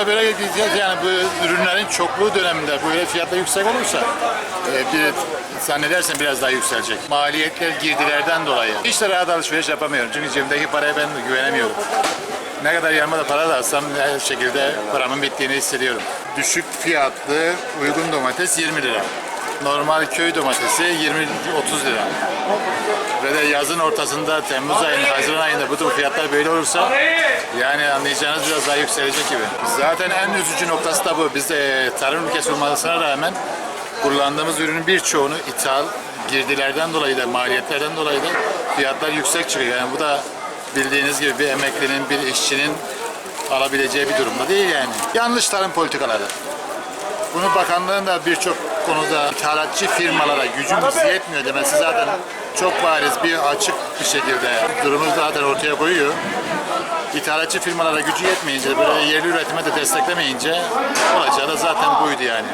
da böyle gideceğiz yani bu ürünlerin çokluğu döneminde böyle fiyatlar yüksek olursa e, bir zannedersen biraz daha yükselecek. Maliyetler girdilerden dolayı. Hiç de rahat alışveriş yapamıyorum çünkü cebimdeki paraya ben güvenemiyorum. Ne kadar yanıma da para da alsam her şekilde paramın bittiğini hissediyorum. Düşük fiyatlı uygun domates 20 lira. Normal köy domatesi 20-30 lira. Ve de yazın ortasında Temmuz ayında, Haziran ayında bu tür fiyatlar böyle olursa yani anlayacağınız biraz daha yükselecek gibi. Zaten en üzücü noktası da bu. Biz de tarım ülkesi olmasına rağmen kullandığımız ürünün birçoğunu ithal girdilerden dolayı da maliyetlerden dolayı da fiyatlar yüksek çıkıyor. Yani bu da bildiğiniz gibi bir emeklinin, bir işçinin alabileceği bir durumda değil yani. Yanlış tarım politikaları. Bunu bakanlığın da birçok konuda ithalatçı firmalara gücümüz yetmiyor demesi zaten çok bariz bir açık bir şekilde durumu zaten ortaya koyuyor. İthalatçı firmalara gücü yetmeyince, böyle yerli üretime de desteklemeyince olacağı da zaten buydu yani.